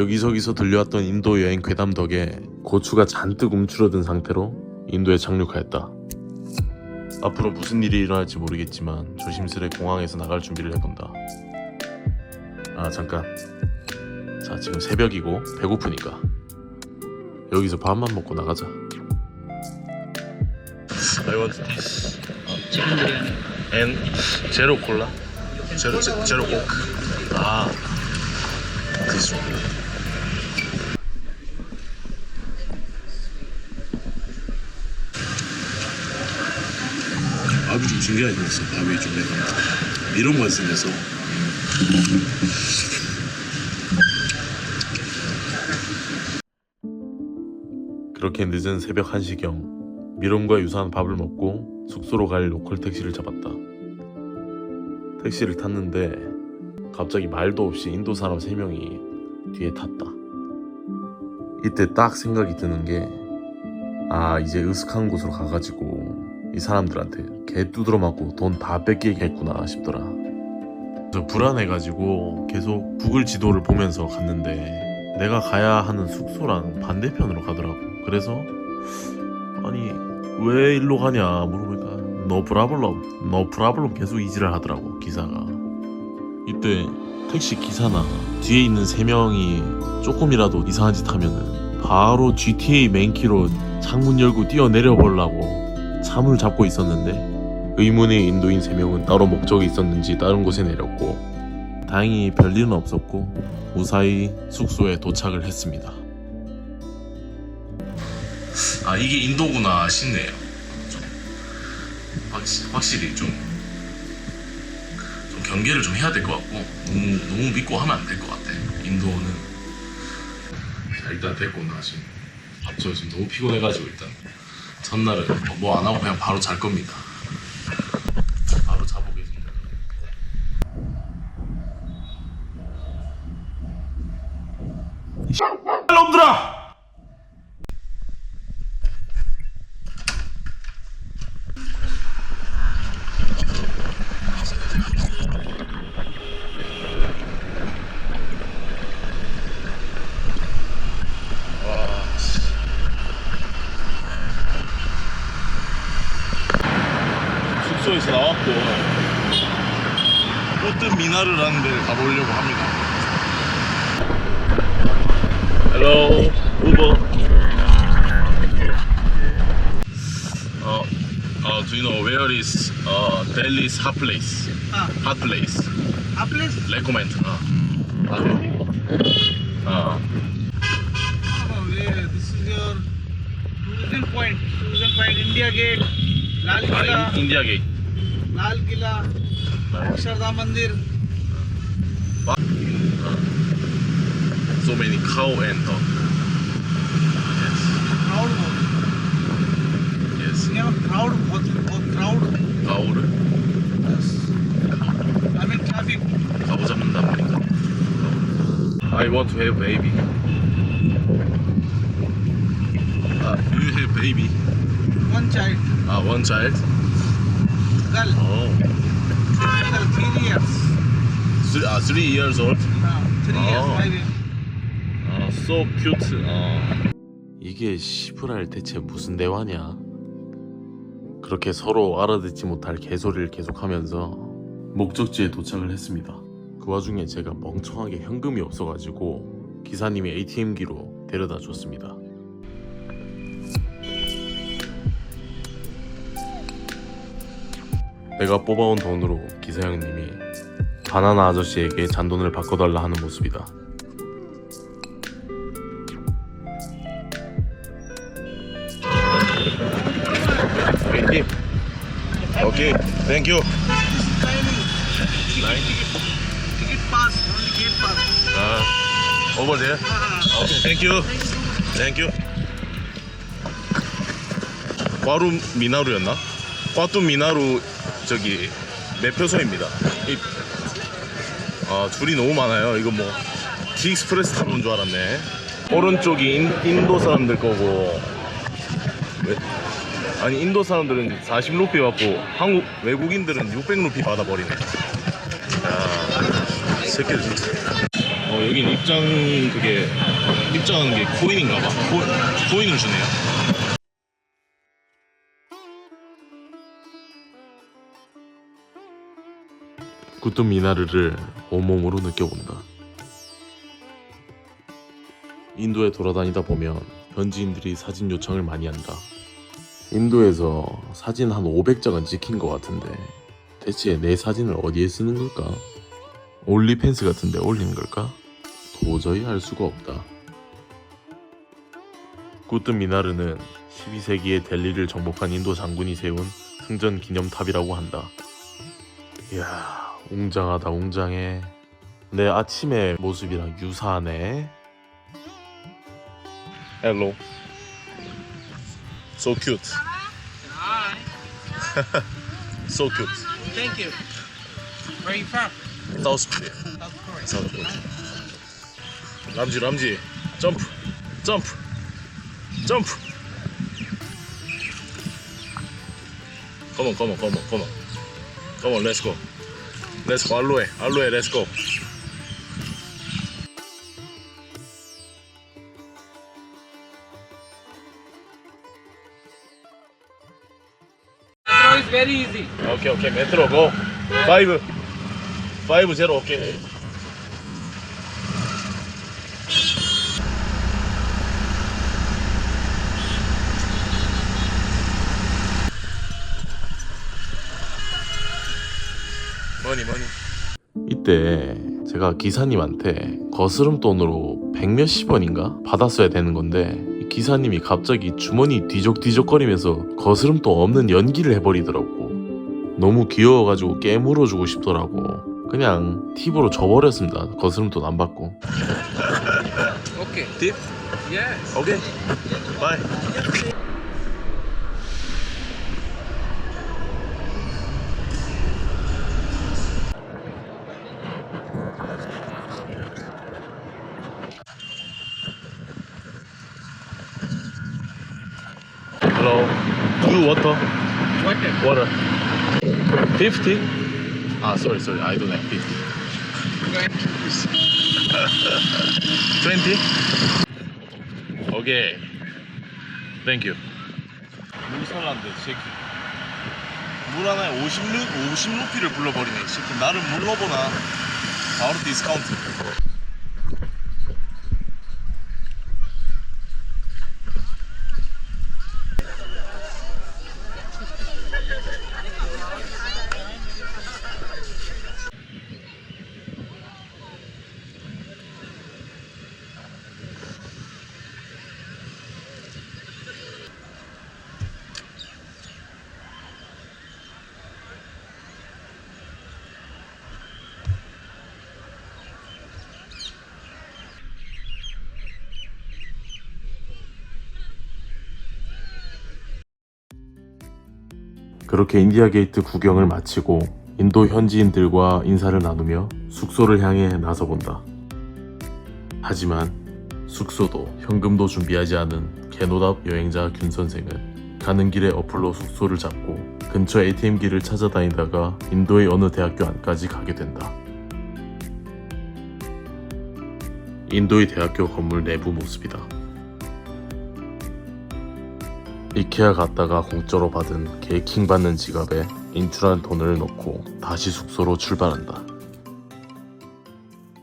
여기저기서 들려왔던 인도 여행 괴담 덕에 고추가 잔뜩 움츠러든 상태로 인도에 착륙하였다. 앞으로 무슨 일이 일어날지 모르겠지만 조심스레 공항에서 나갈 준비를 해본다. 아 잠깐. 자 지금 새벽이고 배고프니까 여기서 밥만 먹고 나가자. I want chicken coke. 아, this one. 밥이 좀 신기하게 생겼어. 밥이 좀 약간 이런 거 생겼어. 그렇게 늦은 새벽 1시경 미롬과 유사한 밥을 먹고 숙소로 갈 로컬 택시를 잡았다. 택시를 탔는데 갑자기 말도 없이 인도 사람 3명이 뒤에 탔다. 이때 딱 생각이 드는 게 아 이제 으슥한 곳으로 가가지고 이 사람들한테 개 두드러 맞고 돈 다 뺏기겠구나 싶더라. 그래서 불안해가지고 계속 구글 지도를 보면서 갔는데 내가 가야 하는 숙소랑 반대편으로 가더라고. 그래서 아니 왜 일로 가냐 물어보니까 no problem, no problem 계속 이지를 하더라고 기사가. 이때 택시 기사나 뒤에 있는 세 명이 조금이라도 이상한 짓 하면은 바로 GTA 맨키로 창문 열고 뛰어내려 보려고 참을 잡고 있었는데 의문의 인도인 세 명은 따로 목적이 있었는지 다른 곳에 내렸고 다행히 별일은 없었고 무사히 숙소에 도착을 했습니다. 아 이게 인도구나 싶네요. 좀 확실, 확실히 좀, 좀 경계를 좀 해야 될 것 같고 너무 너무 믿고 하면 안 될 것 같아. 인도는 자 일단 됐고 나 지금 저 지금 너무 피곤해가지고 일단 전날은 뭐 안 하고 그냥 바로 잘 겁니다. 바로 자보겠습니다. 놈들아! 숙소에서 나왔고 꽃든 미나르라는 데를 가보려고 합니다. Hello, Uber. Uh, uh, do you know where is uh, Delhi's hot place? Ah, Hot place. a place. Recommend. Uh. Uh, Oh, yeah, this is your tourism point. Tourism point. India Gate, Lal Killa, uh, India Gate. Lal Killa, Akshardham Mandir. how and how? Yes. Crowd voting. Yes. You have crowd voting or crowd. Crowd. Yes. I mean traffic. I want to have baby. Uh, you have baby? One child. Ah, uh, one child. Girl. Oh. Girl, three years. Three, uh, ah, three years old. Uh, three oh. years, five years. 아, so cute. 어. 이게 시부랄 대체 무슨 대화냐? 그렇게 서로 알아듣지 못할 개소리를 계속하면서 목적지에 도착을 했습니다. 그 와중에 제가 멍청하게 현금이 없어가지고 기사님이 ATM기로 데려다 줬습니다. 내가 뽑아온 돈으로 기사 형님이 바나나 아저씨에게 잔돈을 바꿔달라 하는 모습이다. Pass. Uh, over there. Okay, thank you. Thank you. 과루 미나루였나? 과뚜 미나루 저기 매표소입니다. 이, 아 줄이 너무 많아요. 이거 뭐 티익스프레스 타러 온줄 알았네. 오른쪽이 인, 인도 사람들 거고 왜? 아니 인도 사람들은 40루피 받고 한국 외국인들은 600루피 받아버리네. 야 새끼들 어 여긴 입장 그게 입장하는 게 코인인가 봐. 코, 코인을 주네요. 구뚜 미나르를 온몸으로 느껴본다. 인도에 돌아다니다 보면 현지인들이 사진 요청을 많이 한다. 인도에서 사진 한 500장은 찍힌 것 같은데 대체 내 사진을 어디에 쓰는 걸까? 올리펜스 같은데 올리는 걸까? 도저히 알 수가 없다. 꾸뚜 미나르는 12세기에 델리를 정복한 인도 장군이 세운 승전 기념탑이라고 한다. 이야, 웅장하다 웅장해. 내 아침의 모습이랑 유사하네. Hello. So cute. Hi. So cute. Thank you. Where are you from? South Korea. South Korea. South Korea. 람지 람지. 점프. 점프. 점프. Come on, come on, come on, come on. Come on, let's go. Let's go. 알로에. 알로에, let's go. Very easy. 오케이, 오케이. 메트로 고. 5. 5 0 오케이. 머니 머니 이때 제가 기사님한테 거스름 돈으로 백 몇십 원인가 받았어야 되는 건데 이 기사님이 갑자기 주머니 뒤적뒤적거리면서 거스름 돈 없는 연기를 해버리더라고 너무 귀여워가지고 깨물어주고 싶더라고 그냥 팁으로 줘버렸습니다 거스름 돈 안 받고 Okay. 팁? Yes. 오케이 바이 Water. What? is- Water. 50? Ah, sorry, sorry. I don't have 50. 20? Okay. Thank you. 물살난데, 새끼. 물 하나에 50 루, 50 루피를 불러버리네. 새끼, 나를 물러보나. 바로 디스카운트. 그렇게 인디아 게이트 구경을 마치고 인도 현지인들과 인사를 나누며 숙소를 향해 나서본다. 하지만 숙소도 현금도 준비하지 않은 개노답 여행자 균 선생은 가는 길에 어플로 숙소를 잡고 근처 ATM기를 찾아다니다가 인도의 어느 대학교 안까지 가게 된다. 인도의 대학교 건물 내부 모습이다. 이케아 갔다가 공짜로 받은 계킹 받는 지갑에 인출한 돈을 넣고 다시 숙소로 출발한다.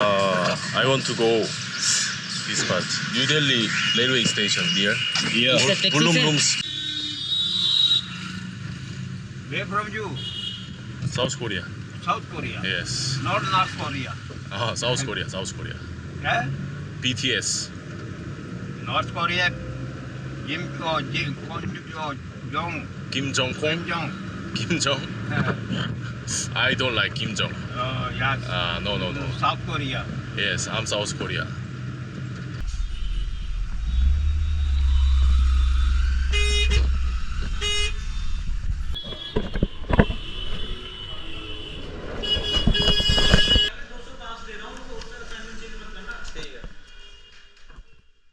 Uh, I want to go this part. New Delhi railway station near. Yeah. Fare? rooms. Where from you? South Korea. South Korea. Yes. Not North Korea. Ah, South Korea. South Korea. Yeah? BTS. North Korea. Oh, oh, Jong Kim Un. Jong. Kim Jong. Uh, I don't like Kim Jong. uh, yes. Ah, no, no, no. South Korea. Yes, I'm South Korea.